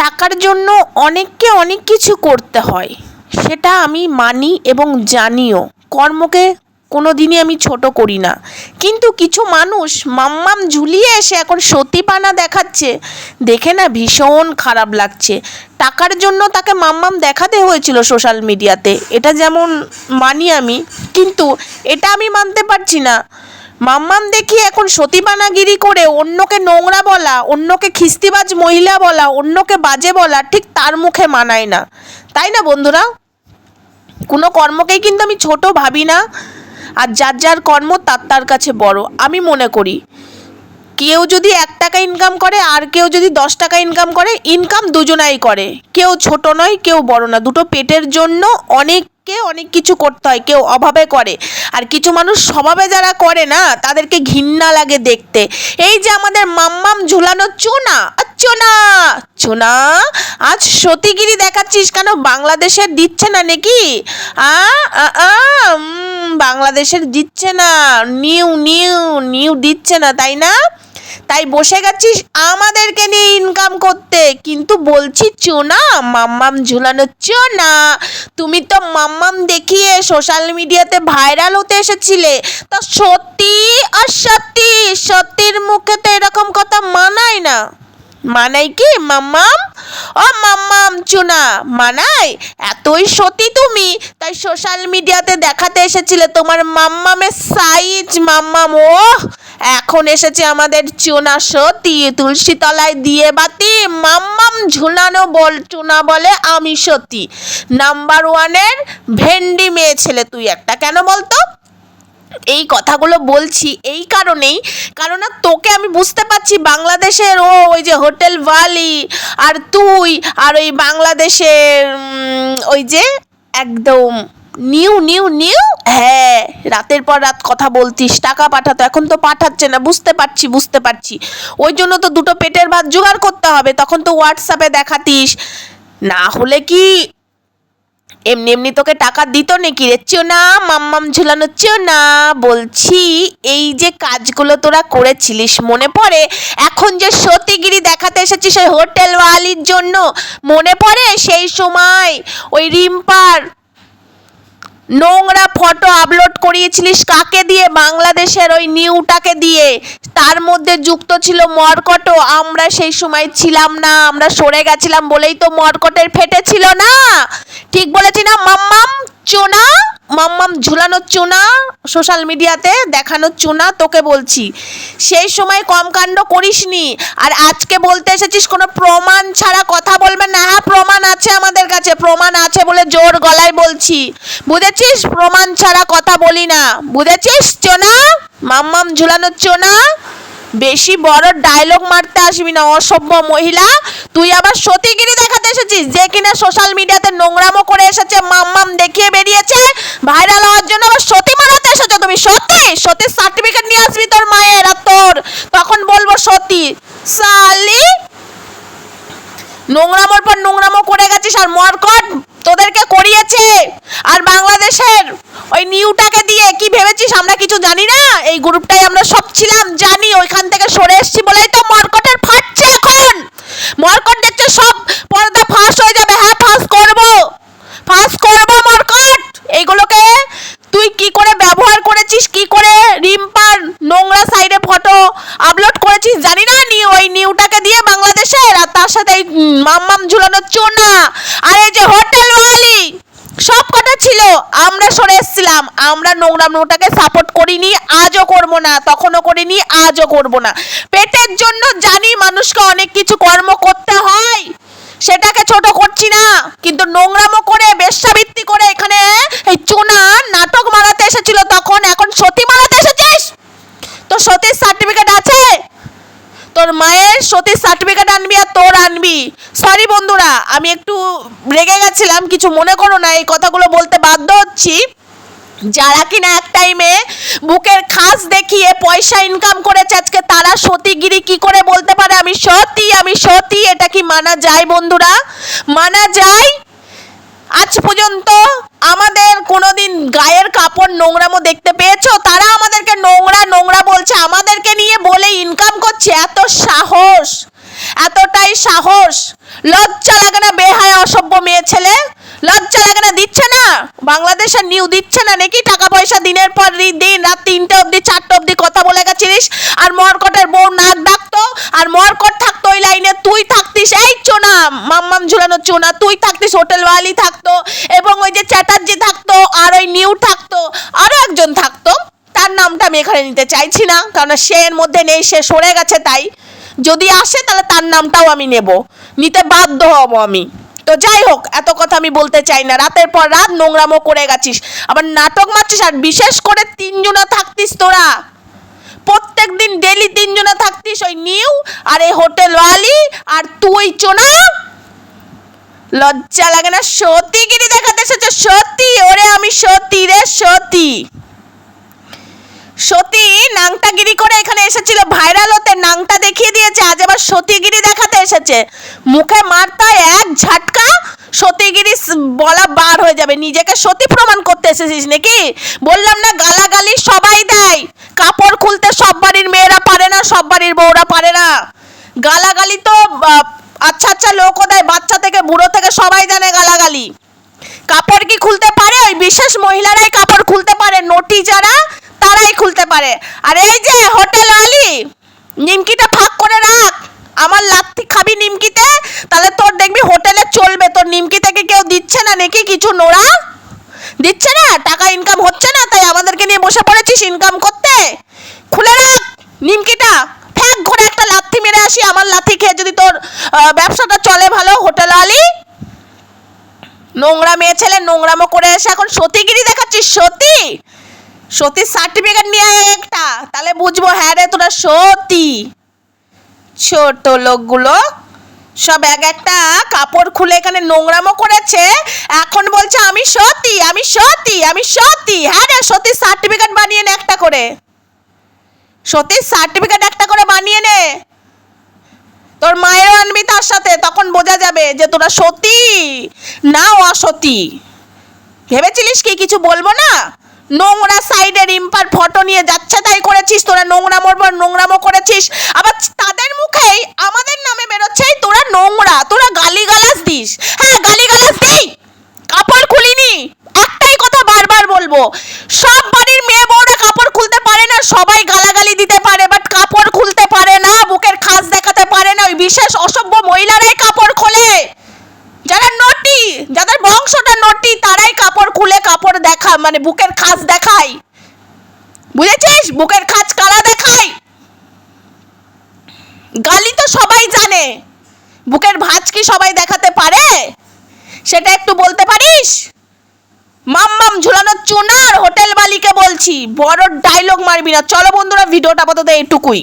টাকার জন্য অনেককে অনেক কিছু করতে হয়। সেটা আমি মানি এবং জানিও। কর্মকে কোনো দিনই আমি ছোট করি না। কিন্তু কিছু মানুষ মাম্মাম ঝুলিয়ে এসে এখন সতীপানা দেখাচ্ছে। দেখে না ভীষণ খারাপ লাগছে। টাকার জন্য তাকে মাম্মাম দেখাতে হয়েছিল সোশ্যাল মিডিয়াতে। এটা যেমন মানি আমি, কিন্তু এটা আমি মানতে পারছি না। মাম্মাম দেখি এখন সতীবানাগিরি করে অন্যকে নোংরা বলা, অন্যকে খিস্তিবাজ মহিলা বলা, অন্যকে বাজে বলা ঠিক তার মুখে মানায় না। তাই না বন্ধুরা? কোনো কর্মকেই কিন্তু আমি ছোট ভাবি না, আর যার যার কর্ম তার তার কাছে বড়। আমি মনে করি, কেউ যদি এক টাকা ইনকাম করে, আর কেউ যদি দশ টাকা ইনকাম করে ইনকাম দুজনাই করে। কেউ ছোট নয়, কেউ বড় না। দুটো পেটের জন্য অনেককে অনেক কিছু করতে হয় কেউ অভাবে করে। আর কিছু মানুষ স্বভাবে যারা করে না তাদেরকে ঘৃণা লাগে দেখতে। এই যে আমাদের মাম্মাম ঝুলানো চোনা চোনা চোনা আজ সতীগিরি দেখাচ্ছিস কেন? বাংলাদেশের দিচ্ছে না নাকি? আ, বাংলাদেশের দিচ্ছে না। নিউ নিউ নিউ দিচ্ছে না তাই না? তাই বসে গেছিস আমাদেরকে নিয়ে ইনকাম করতে। কিন্তু বলছি, চোনা, মাম্মাম ঝুলানো চোনা। তুমি তো মাম্মাম দেখিয়ে সোশ্যাল মিডিয়াতে ভাইরাল হতে এসেছিলে। তা সত্যি আর সত্যি? সত্যির মুখে তো এরকম কথা মানায় না। মানাই কি? মাম্মাম? ও মাম্মাম চুনা, মানাই? এতই সতী তুমি। তাই সোশ্যাল মিডিয়াতে দেখাতে এসেছিলে তোমার মাম্মামের সাইজ মাম্মাম। ও এখন এসেছে আমাদের চুনা সতী, তুলসী তলায় দিয়ে বাতি। মাম্মাম ঝুলানো বল, চুনা বলে আমি সতী। নাম্বার ওয়ানের ভেন্ডি মেয়ে ছেলে তুই একটা। কেন বলতো? এই কথাগুলো বলছি এই কারণেই। কারণ তোকে আমি বুঝতে পারছি বাংলাদেশের, ও, ওই যে হোটেল ভালি আর তুই আর ওই বাংলাদেশের ওই যে একদম নিউ নিউ নিউ। হ্যাঁ রাতের পর রাত কথা বলতিস, টাকা পাঠাতো, এখন তো পাঠাচ্ছে না, বুঝতে পারছি বুঝতে পারছি। ওই জন্য তো দুটো পেটের ভাত জোগাড় করতে হবে, তখন তো হোয়াটসঅ্যাপে দেখাতিস। না হলে কি এমনি এমনি তোকে টাকা দিত নাকি রে? চোনা মাম্মাম ঝুলানো চোনা বলছি, এই যে কাজগুলো তোরা করেছিলিস, মনে পড়ে? এখন যে সতীগিরি দেখাতে এসেছিস ওই হোটেলওয়ালির জন্য, মনে পড়ে? সেই সময় ওই রিম্পার নোংরা ফটো আপলোড করিয়েছিলিস কাকে দিয়ে? বাংলাদেশের ওই নিউটাকে দিয়ে। তার মধ্যে যুক্ত ছিল মর্কটও আমরা সেই সময় ছিলাম না, আমরা সরে গেছিলাম বলেই তো মরকটের ফেটেছিল না। ঠিক বলেছি না, মাম্মাম? চোনা? মাম্মাম ঝুলানো চুনা, সোশ্যাল মিডিয়াতে দেখানো চুনা তোকে বলছি। সেই সময় কম কাণ্ড করিসনি। আর আজকে বলতে এসেছিস কোনো প্রমাণ ছাড়া কথা বলবে না। হ্যাঁ প্রমাণ আছে আমাদের কাছে, প্রমাণ আছে বলে জোর গলায় বলছি। বুঝেছিস? প্রমাণ ছাড়া কথা বলি না। বুঝেছিস চোনা? মাম্মাম ঝুলানো চোনা? বেশি বড় ডায়লগ মারতে আসবি না, অসভ্য মহিলা। তুই আবার সতীগিরি দেখাতে এসেছিস? যে কিনা সোশ্যাল মিডিয়াতে নোংরামো করে এসেছে, মাম্মাম দেখিয়ে বেরিয়েছে। ভাইরাল হওয়ার জন্য আবার সতী মানাতে এসেছ। তুমি সত্যি সতীর সার্টিফিকেট নিয়ে আসবি তোর মায়ের আর তোর। তখন বলব সতী, সালি, নোংরামোর পর নোংরামো করে গেছিস আর মরকট তোদেরকে করিয়েছে। আর বাংলাদেশের ওই নিউটাকে দিয়ে কি ভেবেছিস আমরা কিছু জানি না? এই গ্রুপটাই আমরা সব ছিলাম, জানি, ওইখান থেকে সরে এসেছি বলেই তো মরকটের ফাটছে এখন মরকট দেখছে সব পর্দা ফাঁস হয়ে যাবে হ্যাঁ ফাঁস করব ফাঁস করব মরকট এইগুলোকে তুই কি করে ব্যবহার করেছিস? কি করে রিম্পার নোংরা সাইডে ফটো আপলোড করেছিস? জানি না নি, ওই নিউটাকে দিয়ে বাংলাদেশের আর তার সাথে এই মাম্মাম ঝুলানো চোনা। আর এই যে হোটেল ওয়ালি, সব কটা ছিল। আমরা সরে এসেছিলাম। আমরা নোংরা নোটাকে সাপোর্ট করিনি, আজও করব না, তখনও করিনি, আজও করব না। পেটের জন্য জানি মানুষকে অনেক কিছু কর্ম করতে হয়। সেটাকে ছোট করছি না। কিন্তু নোংরামো করে, বেশ্যাবৃত্তি করে এখানে এই চুনা নাটক মারাতে এসেছিল তখন। এখন সতী মারাতে এসেছিস? তো সতীর সার্টিফিকেট আছে? তোর মায়ের সতীর সার্টিফিকেট আনবি আর তোর আনবি। সরি বন্ধুরা, আমি একটু রেগে গেছিলাম, কিছু মনে করো না, এই কথাগুলো বলতে বাধ্য হচ্ছি। যারা কিনা এক টাইমে বুকের খাস দেখিয়ে পয়সা ইনকাম করেছে, আজকে তারা সতীগিরি কি করে বলতে পারে? আমি সতী আমি সতী, এটা কি মানা যায় বন্ধুরা? মানা যায়? আজ পর্যন্ত আমাদের কোনোদিন গায়ের কাপড় নোংরামো দেখতে পেয়েছ? তারা আমাদেরকে নোংরা নোংরা বলছে। আমাদেরকে নিয়ে বলে ইনকাম করছে। এত সাহস! এতটাই সাহস। লজ্জা লাগে না বেহায় অসভ্য মেয়ে ছেলে? লজ্জা লাগে না, দিচ্ছে না? বাংলাদেশের নিউ দিচ্ছে না নাকি? টাকা পয়সা দিনের পর দিন রাত তিনটে অবধি, চারটে অবধি কথা বলে গেছিলিস? আর মরকটের বউ নাক ডাকতো? আর মরকট থাকতো ওই লাইনে, তুই থাকতিস এই চোনা, মাম্মাম ঝুলানো চোনা, তুই থাকতিস হোটেল হোটেলওয়ালি থাকতো, এবং ওই যে চ্যাটার্জি থাকতো, আর ওই নিউ থাকতো আরও একজন থাকতো। তার নামটা আমি এখানে নিতে চাইছি না কারণ সে এর মধ্যে নেই, সে সরে গেছে তাই। যদি আসে, তাহলে তার নামটাও আমি নেব। নিতে বাধ্য হব আমি। তো যাই হোক, এত কথা আমি বলতে চাই না। রাতের পর রাত নোংরামো করে গেছিস। আবার নাটক মারছিস আর বিশেষ করে তিনজনা থাকতিস তোরা। প্রত্যেক দিন ডেলি তিনজনা থাকতিস ওই নিউ আর এই হোটেলওয়ালি আর তুই চোনা। লজ্জা লাগে না সতীগিরি দেখাতে এসেছে। সতী, ওরে আমি সতী রে, সতী। সতী নাংটাগিরি করে এখানে এসেছিল। ভাইরাল হতে নাংটা দেখিয়ে দিয়েছে, আজ আবার সতীগিরি দেখাতে এসেছে। মুখে মারতা এক ঝাটকা সতীগিরি বলা বার হয়ে যাবে। নিজেকে সতী প্রমাণ করতে এসেছিস নাকি? বললাম না, গালাগালি সবাই দেয়। কাপড় খুলতে সব বাড়ির মেয়েরা পারে না, সব বাড়ির বউরা পারে না। গালাগালি তো আচ্ছা আচ্ছা লোকও দেয়, বাচ্চা থেকে বুড়ো থেকে সবাই জানে গালাগালি। কাপড় কি খুলতে পারে? ওই বিশেষ মহিলারাই কাপড় খুলতে পারে। নটি যারা খুলতে পারে। আর এই যে হোটেলওয়ালি নিমকিটা ফাঁক করে রাখ। আমার লাত্তি খাবি নিমকিতে, তাহলে তোর দেখবি হোটেলে চলবে। তোর নিমকি থেকে কেউ দিচ্ছে না নাকি কিছু নোড়া? দিচ্ছে না? টাকা ইনকাম হচ্ছে না? তাই আমাদেরকে নিয়ে বসে পড়েছিস ইনকাম করতে? খুলে রাখ নিমকিটা। ফ্যাক ঘরে একটা লাথি মেরে আসি, আমার লাথি খেয়ে যদি তোর ব্যবসাটা চলে ভালো হোটেলওয়ালি নোংরা মেয়ে ছেলে নোংরামো করে এসে এখন সতীগিরি দেখাচ্ছিস, সতী? সতীর সার্টিফিকেট নিয়ে আয় একটা। তাহলে বুঝব হ্যাঁ রে, তোরা সতী। ছোট লোকগুলো সব এক একটা কাপড় খুলে এখানে নোংরামো করেছে। এখন বলছে, আমি সতী আমি সতী আমি সতী। হ্যাঁ রে সতীর সার্টিফিকেট বানিয়ে নে একটা করে। সতীর সার্টিফিকেট একটা করে বানিয়ে নে। তোর মায়েরও আনবি তার সাথে, তখন বোঝা যাবে যে তোরা সতী না অসতী। ভেবেছিলিস কি, কিছু বলব না? নোংরা সাইডে রিম্পার ফটো নিয়ে যাচ্ছে তাই করেছিস? তোরা নোংরা মরবার নোংরামো করেছিস। আবার তাদের মুখেই আমাদের নামে বেরোচ্ছে "এই তোরা নোংরা তোরা গালিগালাজ দিস হ্যাঁ গালিগালাজ দিই কাপড় খুলিনি একটাই কথা বারবার বলব সব বাড়ির মেয়ে বউরা কাপড় খুলতে পারে না সবাই গালাগালি দিতে পারে বাট কাপড় খুলতে পারে না বুকের খাস দেখাতে পারে না ওই বিশেষ অসভ্য মহিলারাই কাপড় খোলে যারা নটি যাদের বংশটা নটি তারাই কাপড় খুলে কাপড় দেখা মানে বুকের খাস দেখায় বুঝেছিস? বুকের খাঁজ কারা দেখায়? গালি তো সবাই জানে। বুকের ভাঁজ কি সবাই দেখাতে পারে? সেটা একটু বলতে পারিস? মাম্মাম ঝুলানো চুনার হোটেল মালিকে বলছি। বড় ডায়লগ মারবি না। চলো বন্ধুরা, ভিডিওটা আপাতত এইটুকুই।